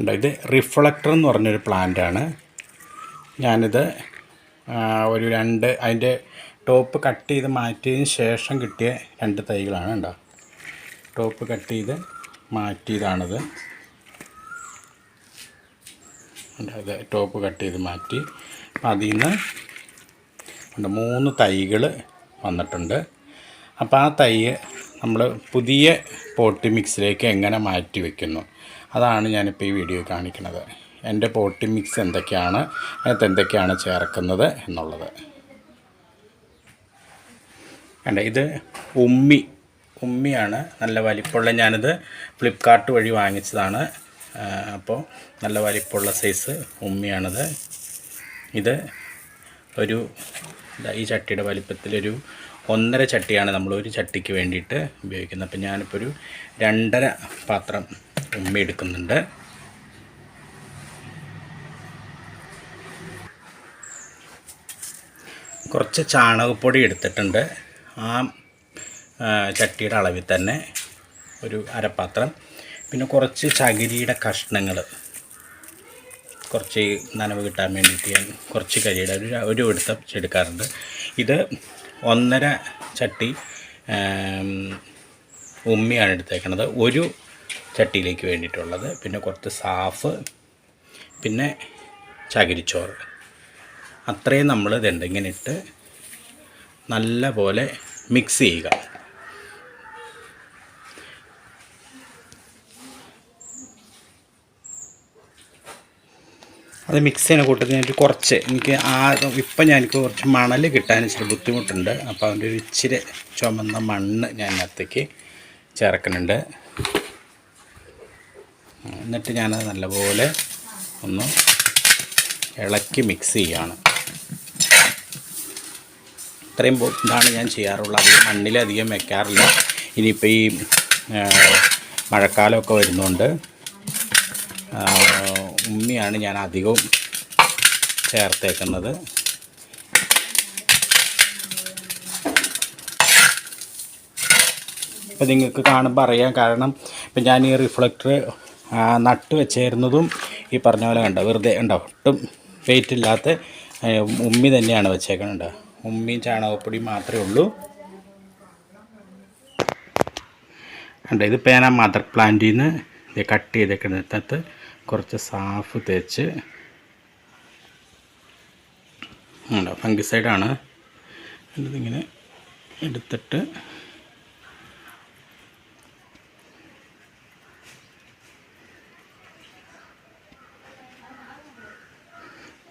ഉണ്ട് ഇത് റിഫ്ലക്ടർ എന്ന് പറഞ്ഞൊരു പ്ലാന്റാണ് ഞാനിത് ഒരു രണ്ട് അതിന്റെ ടോപ്പ് കട്ട് ചെയ്ത് മാറ്റിയതിന് ശേഷം കിട്ടിയ രണ്ട് തൈകളാണ് ഉണ്ടോ ടോപ്പ് കട്ട് ചെയ്ത് മാറ്റിയതാണിത്. അതെ ടോപ്പ് കട്ട് ചെയ്ത് മാറ്റി. അപ്പം അതിൽ നിന്ന് മൂന്ന് തൈകൾ വന്നിട്ടുണ്ട്. അപ്പോൾ ആ തൈ നമ്മൾ പുതിയ പോട്ടി മിക്സിലേക്ക് എങ്ങനെ മാറ്റി വെക്കുന്നു? അതാണ് ഞാനിപ്പോൾ ഈ വീഡിയോ കാണിക്കുന്നത്. എന്റെ പോട്ടി മിക്സ് എന്തൊക്കെയാണ് അതിനകത്ത് എന്തൊക്കെയാണ് ചേർക്കുന്നത് എന്നുള്ളത്. അല്ല ഇത് ഉമ്മി ഉമ്മിയാണ് നല്ല വലിപ്പമുള്ള ഞാനിത് ഫ്ലിപ്കാർട്ട് വഴി വാങ്ങിച്ചതാണ്. അപ്പോൾ നല്ല വലിപ്പമുള്ള സൈസ് ഉമ്മിയാണിത്. ഇത് ഒരു ഈ ചട്ടിയുടെ വലിപ്പത്തിലൊരു ഒന്നര ചട്ടിയാണ് നമ്മൾ ഒരു ചട്ടിക്ക് വേണ്ടിയിട്ട് ഉപയോഗിക്കുന്നത്. അപ്പം ഞാനിപ്പോൾ ഒരു രണ്ടര പാത്രം ഉമ്മി എടുക്കുന്നുണ്ട്. കുറച്ച് ചാണകപ്പൊടി എടുത്തിട്ടുണ്ട്. ആ ചട്ടിയുടെ അളവിൽ തന്നെ ഒരു അരപ്പാത്രം പിന്നെ കുറച്ച് ചകിരിയുടെ കഷ്ണങ്ങൾ കുറച്ച് നനവ് കിട്ടാൻ വേണ്ടിയിട്ട് ഞാൻ കുറച്ച് കരിയുടെ ഒരു ഒരു എടുത്ത എടുക്കാറുണ്ട്. ഇത് ഒന്നര ചട്ടി ഉമ്മിയാണ് എടുത്തേക്കണത്. ഒരു ചട്ടിയിലേക്ക് വേണ്ടിയിട്ടുള്ളത്. പിന്നെ കുറച്ച് സാഫ് പിന്നെ ചകിരിച്ചോറ്. അത്രയും നമ്മൾ ഇങ്ങനെ ഇട്ട് നല്ല പോലെ മിക്സ് ചെയ്യുക. അത് മിക്സ് ചെയ്യുന്ന കൂട്ടത്തിൽ എനിക്ക് കുറച്ച് എനിക്ക് ആ ഇപ്പം ഞാൻ എനിക്ക് കുറച്ച് മണൽ കിട്ടാൻ ഇച്ചിരി ബുദ്ധിമുട്ടുണ്ട്. അപ്പോൾ അതിന്റെ ഒരു ഇച്ചിരി ചുമന്ന മണ്ണ് ഞാൻ അതിനകത്തേക്ക് ചേർക്കുന്നുണ്ട്. എന്നിട്ട് ഞാനത് നല്ലപോലെ ഒന്ന് ഇളക്കി മിക്സ് ചെയ്യുകയാണ് ഇത്രയും ഇതാണ് ഞാൻ ചെയ്യാറുള്ളത്. അധികം മണ്ണിലധികം വെക്കാറില്ല. ഇനിയിപ്പോൾ ഈ മഴക്കാലമൊക്കെ വരുന്നുണ്ട് ഉമ്മിയാണ് ഞാൻ അധികവും ചേർത്തേക്കുന്നത്. ഇപ്പം നിങ്ങൾക്ക് കാണുമ്പോൾ അറിയാം. കാരണം ഇപ്പം ഞാൻ ഈ റിഫ്ലക്ടർ നട്ട് വെച്ചേരുന്നതും ഈ പറഞ്ഞ പോലെ കണ്ടോ? വെറുതെ ഉണ്ടോ ഒട്ടും വെയിറ്റ് ഇല്ലാത്ത ഉമ്മി തന്നെയാണ് വെച്ചേക്കുന്നത് ഉമ്മിയും ചാണകപ്പൊടിയും മാത്രമേ ഉള്ളൂ. കണ്ടോ? ഇതിപ്പോൾ ഞാൻ മദർ പ്ലാന്റിൽ നിന്ന് കട്ട് ചെയ്തേക്കുന്നത് കുറച്ച് സാഫ് തേച്ച് ഉണ്ടോ ഫംഗിസൈഡാണ് ഇങ്ങനെ എടുത്തിട്ട്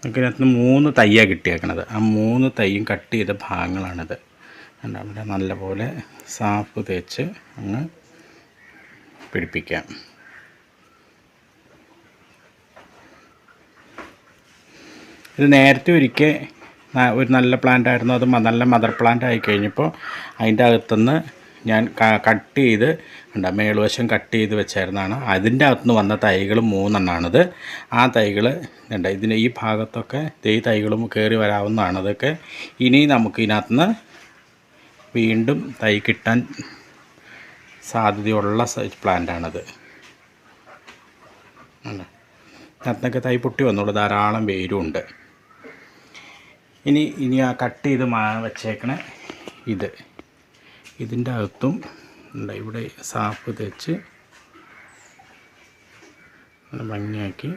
നമുക്ക് ഇതിനകത്ത് മൂന്ന് തയ്യാണ് കിട്ടിയേക്കണത്. ആ മൂന്ന് തയ്യും കട്ട് ചെയ്ത ഭാഗങ്ങളാണിത്. അവിടെ നല്ലപോലെ സാഫ് തേച്ച് അങ്ങ് പിടിപ്പിക്കാം. ഇത് നേരത്തെ ഒരിക്കൽ ഒരു നല്ല പ്ലാന്റ് ആയിരുന്നു. അത് നല്ല മദർ പ്ലാന്റ് ആയി കഴിഞ്ഞപ്പോൾ അതിന്റെ അകത്തുനിന്ന് ഞാൻ കട്ട് ചെയ്ത് ഉണ്ട് മേളുവശം കട്ട് ചെയ്ത് വെച്ചായിരുന്നതാണ് അതിന്റെ അകത്തുനിന്ന് വന്ന തൈകൾ മൂന്നെണ്ണമാണിത് ആ തൈകൾ ഉണ്ട് ഇതിന് ഈ ഭാഗത്തൊക്കെ ഈ തൈകളും കയറി വരാവുന്നതാണ് അതൊക്കെ. ഇനി നമുക്ക് ഇതിനകത്തുനിന്ന് വീണ്ടും തൈ കിട്ടാൻ സാധ്യതയുള്ള പ്ലാന്റാണത്. ഉണ്ട് അതിനകത്തൊക്കെ തൈ പൊട്ടി വന്നോളൂ. ധാരാളം വേരും ഉണ്ട് ഇനി ഇനി ആ കട്ട് ചെയ്ത് മാ വച്ചേക്കണ ഇത്. ഇതിന്റെ അകത്തും ഇവിടെ സാപ്പ് തേച്ച് ഭംഗിയാക്കി.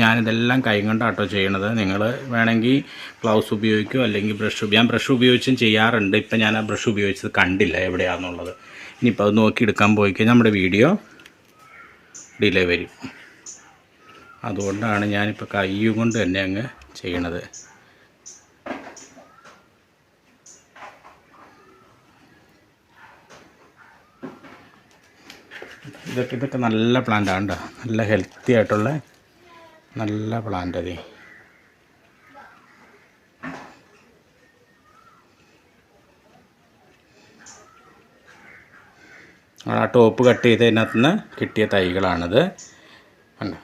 ഞാനിതെല്ലാം കൈ കൊണ്ടാട്ടോ ചെയ്യണത്. നിങ്ങൾ വേണമെങ്കിൽ ഗ്ലൗസ് ഉപയോഗിക്കും അല്ലെങ്കിൽ ബ്രഷ് ഞാൻ ബ്രഷ് ഉപയോഗിച്ചും ചെയ്യാറുണ്ട്. ഇപ്പം ഞാൻ ആ ബ്രഷ് ഉപയോഗിച്ചത് കണ്ടില്ല എവിടെയാണെന്നുള്ളത് ഇനിയിപ്പോൾ അത് നോക്കി എടുക്കാൻ പോയി കഴിഞ്ഞാൽ നമ്മുടെ വീഡിയോ ഡിലേ വരും. അതുകൊണ്ടാണ് ഞാനിപ്പോൾ കൈ കൊണ്ട് തന്നെ അങ്ങ് ചെയ്യണത്. ഇതൊക്കെ ഇതൊക്കെ നല്ല പ്ലാന്റ് ആണ് കേട്ടോ നല്ല ഹെൽത്തി ആയിട്ടുള്ള നല്ല പ്ലാന്റ് അതെ ആ ടോപ്പ് കട്ട് ചെയ്തതിനകത്ത് നിന്ന് കിട്ടിയ തൈകളാണിത്. കണ്ടോ?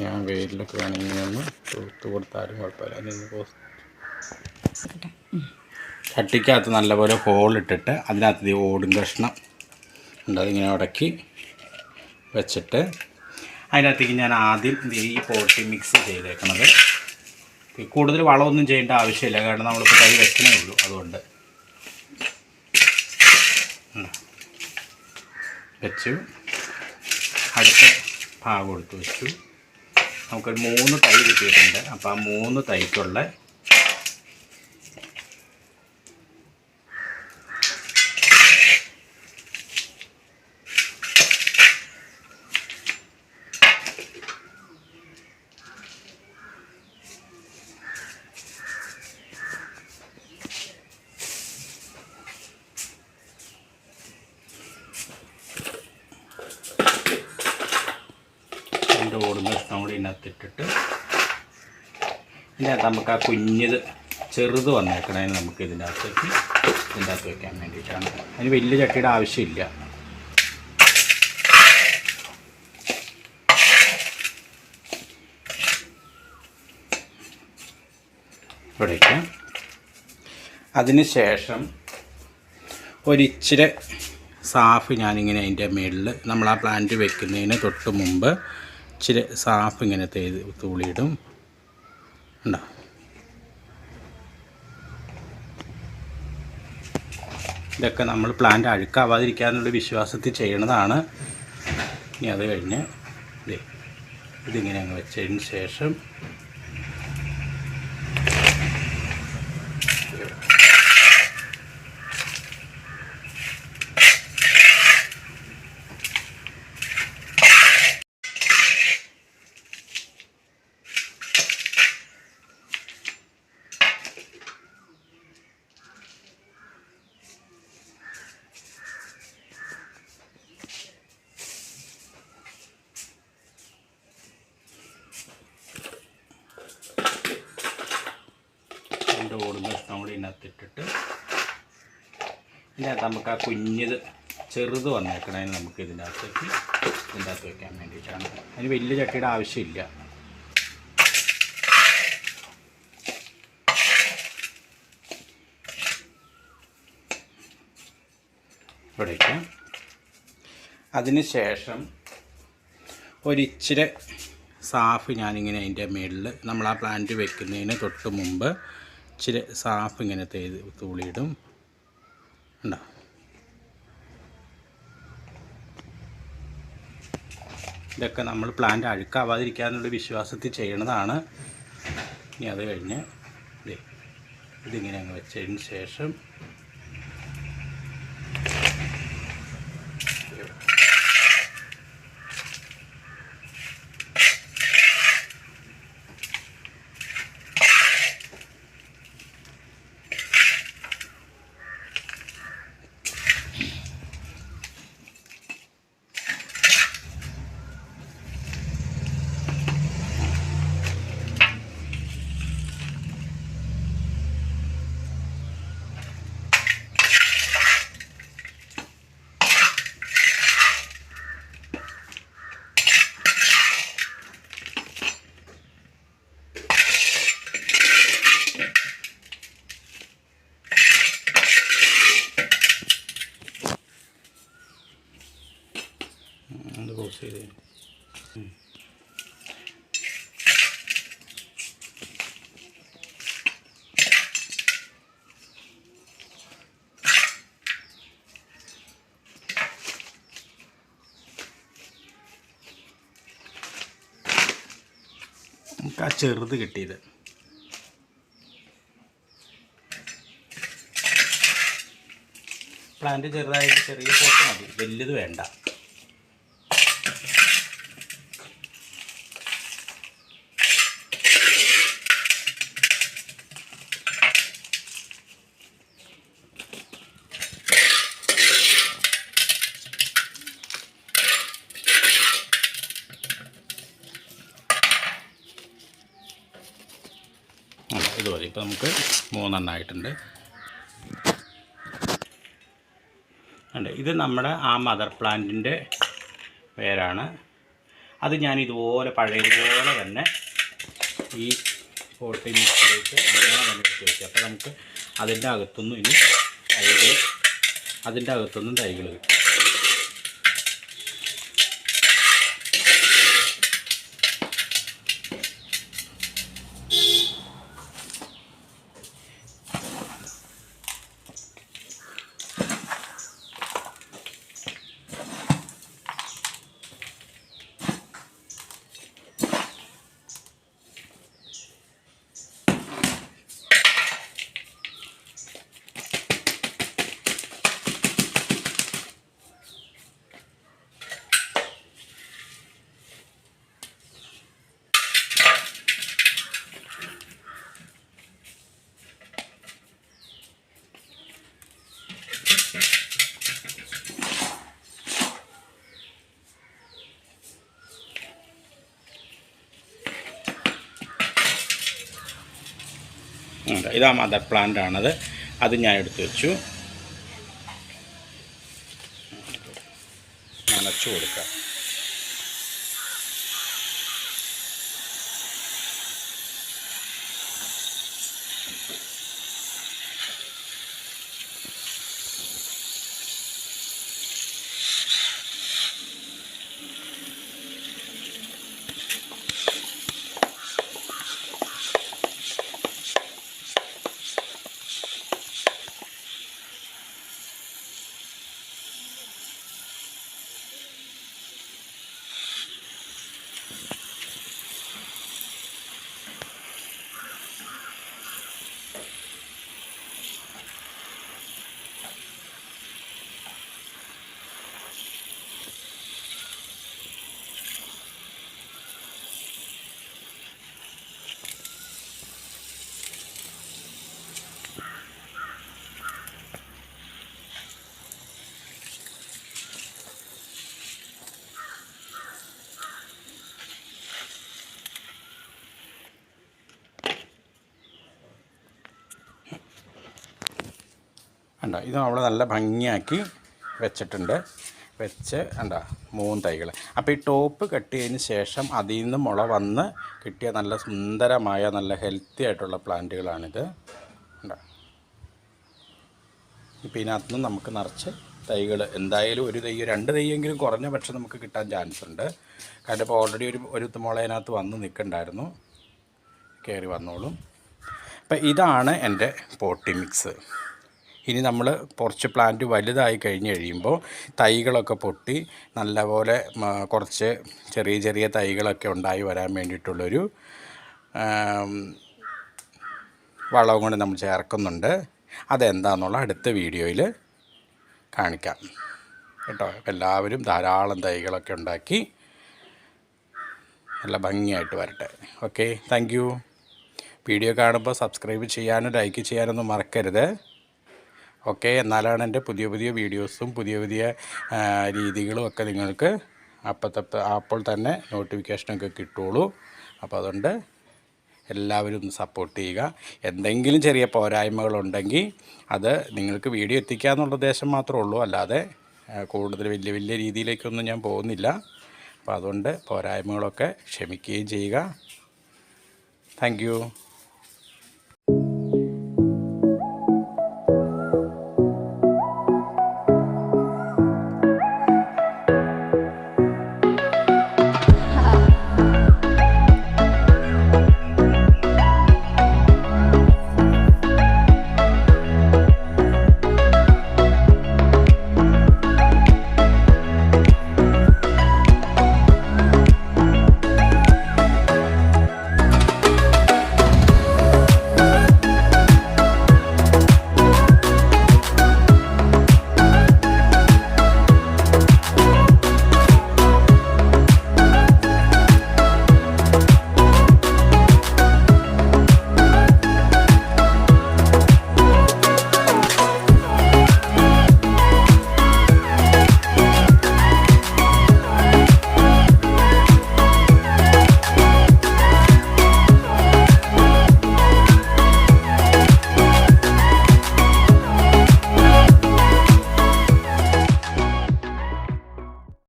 ഞാൻ വെയിലൊക്കെ വേണമെങ്കിൽ ഒന്ന് തൂത്ത് കൊടുത്താലും കുഴപ്പമില്ല. അതിന് ചട്ടിക്കകത്ത് നല്ലപോലെ ഹോൾ ഇട്ടിട്ട് അതിനകത്ത് ഓടും കഷ്ണം ഉണ്ട് അതിങ്ങനെ ഉടക്കി വെച്ചിട്ട് അതിനകത്തേക്ക് ഞാൻ ആദ്യം ഈ പോട്ടി മിക്സ് ചെയ്തേക്കണത്. ഈ കൂടുതൽ വളമൊന്നും ചെയ്യേണ്ട ആവശ്യമില്ല കാരണം നമ്മളിപ്പോൾ കൈ വെക്കണേ ഉള്ളൂ അതുകൊണ്ട്. വെച്ചു. അടുത്ത ഭാഗം എടുത്ത് വെച്ചു. നമുക്കൊരു മൂന്ന് തൈ കിട്ടിയിട്ടുണ്ട്. അപ്പോൾ ആ മൂന്ന് തൈക്കുള്ള രണ്ട് ഓടുന്ന കൂടി ഇതിനകത്ത് നമുക്ക് ആ കുഞ്ഞത് ചെറുത് വന്നേക്കണേ നമുക്ക് ഇതിന്റെ അകത്തേക്ക് ഇതിന്റെ അകത്ത് വെക്കാൻ വേണ്ടിയിട്ടാണ്. അതിന് വലിയ ചട്ടിയുടെ ആവശ്യമില്ല. ഇവിടേക്ക്. അതിന് ശേഷം ഒരിച്ചിരി സാഫ് ഞാനിങ്ങനെ അതിന്റെ മുകളിൽ നമ്മൾ ആ പ്ലാന്റ് വെക്കുന്നതിന് തൊട്ട് മുമ്പ് ഇച്ചിരി സാഫ് ഇങ്ങനെ തേത് തൂളിയിടും. ഉണ്ടോ ഇതൊക്കെ നമ്മൾ പ്ലാന്റ് അഴുക്കാവാതിരിക്കാന്നുള്ള വിശ്വാസത്തിൽ ചെയ്യണതാണ്. ഇനി അത് കഴിഞ്ഞ് ഇതിങ്ങനെ അങ്ങ് വെച്ചതിന് ശേഷം രണ്ട് ഓടുന്ന കൂടി ഇതിനകത്ത് നമുക്ക് ആ കുഞ്ഞത് ചെറുത് വന്നേക്കണേ നമുക്ക് ഇതിന്റെ അകത്തേക്ക് ഇതിന്റെ അകത്ത് വെക്കാൻ വേണ്ടിയിട്ടാണ്. അതിന് വലിയ ചട്ടിയുടെ ആവശ്യമില്ല. ഇവിടേക്ക് അതിന് ശേഷം ഒരിച്ചിരി സാഫ് ഞാനിങ്ങനെ അതിന്റെ മേളിൽ നമ്മൾ ആ പ്ലാന്റ് വെക്കുന്നതിന് തൊട്ട് മുമ്പ് ഇച്ചിരി സാഫ് ഇങ്ങനെ തേത് തൂളിയിടും. ഉണ്ടോ ഇതൊക്കെ നമ്മൾ പ്ലാന്റ് അഴുക്കാവാതിരിക്കാന്നുള്ള വിശ്വാസത്തിൽ ചെയ്യണതാണ്. ഇനി അത് കഴിഞ്ഞ് ഇതിങ്ങനെ അങ്ങ് വെച്ചതിന് ശേഷം ചെയ്ത് നമുക്ക് ആ ചെറുത് കിട്ടിയത്. പ്ലാന്റ് ചെറുതായിട്ട് ചെറിയ പോട്ട് മതി. വലുത് വേണ്ട ആ, ഇത് മതി ഇപ്പം നമുക്ക് മൂന്നെണ്ണമായിട്ടുണ്ട് ഉണ്ട് ഇത് നമ്മുടെ ആ മദർ പ്ലാന്റിന്റെ പേരാണ്. അത് ഞാൻ ഇതുപോലെ പഴയതുപോലെ തന്നെ ഈ പോട്ടി മിക്സിലേക്ക് അങ്ങനെ തന്നെ വെച്ചു. അപ്പോൾ നമുക്ക് അതിന്റെ അകത്തുനിന്നും ഇനി തൈകൾ അതിന്റെ അകത്തുനിന്നും തൈകൾ കിട്ടും. ഉണ്ട്. ഇതാ മദർ പ്ലാന്റ് ആണത്. അത് ഞാൻ എടുത്തു വെച്ചു. നനച്ചു കൊടുക്കാം. കണ്ടോ ഇത് നമ്മൾ നല്ല ഭംഗിയാക്കി വെച്ചിട്ടുണ്ട്. വെച്ച് കണ്ടോ മൂന്ന് തൈകൾ അപ്പോൾ ഈ ടോപ്പ് കട്ട് ചെയ്തതിന് ശേഷം അതിൽ നിന്ന് മുള വന്ന് കിട്ടിയ നല്ല സുന്ദരമായ നല്ല ഹെൽത്തി ആയിട്ടുള്ള പ്ലാന്റുകളാണിത്. കണ്ടോ? ഇപ്പോൾ ഇതിനകത്ത് നിന്ന് നമുക്ക് നിറച്ച് തൈകൾ എന്തായാലും ഒരു തൈ രണ്ട് തൈയെങ്കിലും കുറഞ്ഞ പക്ഷം നമുക്ക് കിട്ടാൻ ചാൻസ് ഉണ്ട്. കാരണം ഇപ്പോൾ ഓൾറെഡി ഒരു ഒരു മുള അതിനകത്ത് വന്ന് നിൽക്കണ്ടായിരുന്നു. കയറി വന്നോളും. അപ്പം ഇതാണ് എന്റെ പോട്ടി മിക്സ്. ഇനി നമ്മൾ കുറച്ച് പ്ലാന്റ് വലുതായി കഴിഞ്ഞ് കഴിയുമ്പോൾ തൈകളൊക്കെ പൊട്ടി നല്ലപോലെ കുറച്ച് ചെറിയ ചെറിയ തൈകളൊക്കെ ഉണ്ടായി വരാൻ വേണ്ടിയിട്ടുള്ളൊരു വളവും കൂടി നമ്മൾ ചേർക്കുന്നുണ്ട്. അതെന്താണെന്നുള്ള അടുത്ത വീഡിയോയിൽ കാണിക്കാം. കേട്ടോ? എല്ലാവരും ധാരാളം തൈകളൊക്കെ ഉണ്ടാക്കി നല്ല ഭംഗിയായിട്ട് വരട്ടെ. ഓക്കെ താങ്ക് വീഡിയോ കാണുമ്പോൾ സബ്സ്ക്രൈബ് ചെയ്യാനും ലൈക്ക് ചെയ്യാനൊന്നും മറക്കരുത്. ഓക്കെ എന്നാലാണ് എന്റെ പുതിയ പുതിയ വീഡിയോസും പുതിയ പുതിയ രീതികളും ഒക്കെ നിങ്ങൾക്ക് അപ്പത്തപ്പ അപ്പോൾ തന്നെ നോട്ടിഫിക്കേഷനൊക്കെ കിട്ടുള്ളൂ അപ്പോൾ അതുകൊണ്ട് എല്ലാവരും ഒന്ന് സപ്പോർട്ട് ചെയ്യുക. എന്തെങ്കിലും ചെറിയ പോരായ്മകളുണ്ടെങ്കിൽ അത് നിങ്ങൾക്ക് വീഡിയോ എത്തിക്കുക എന്നുള്ള ഉദ്ദേശം മാത്രമേ ഉള്ളൂ. അല്ലാതെ കൂടുതൽ വലിയ വലിയ രീതിയിലേക്കൊന്നും ഞാൻ പോകുന്നില്ല. അപ്പോൾ അതുകൊണ്ട് പോരായ്മകളൊക്കെ ക്ഷമിക്കുകയും ചെയ്യുക. താങ്ക്